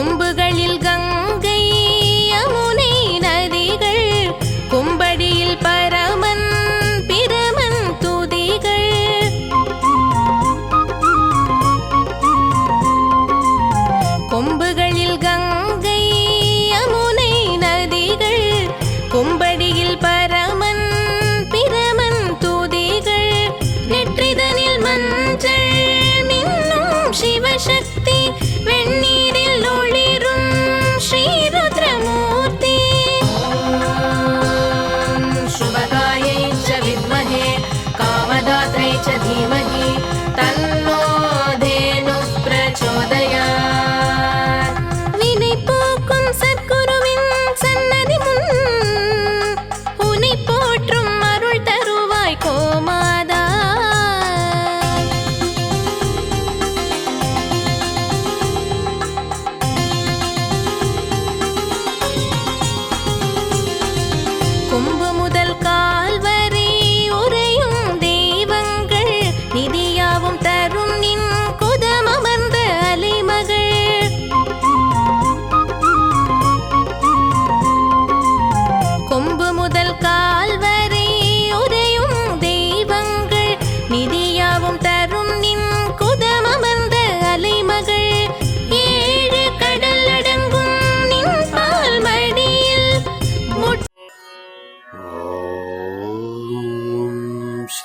கொம்புகளில் Ganga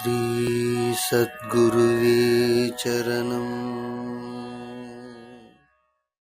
श्रीसद्गुरुवे चरणम्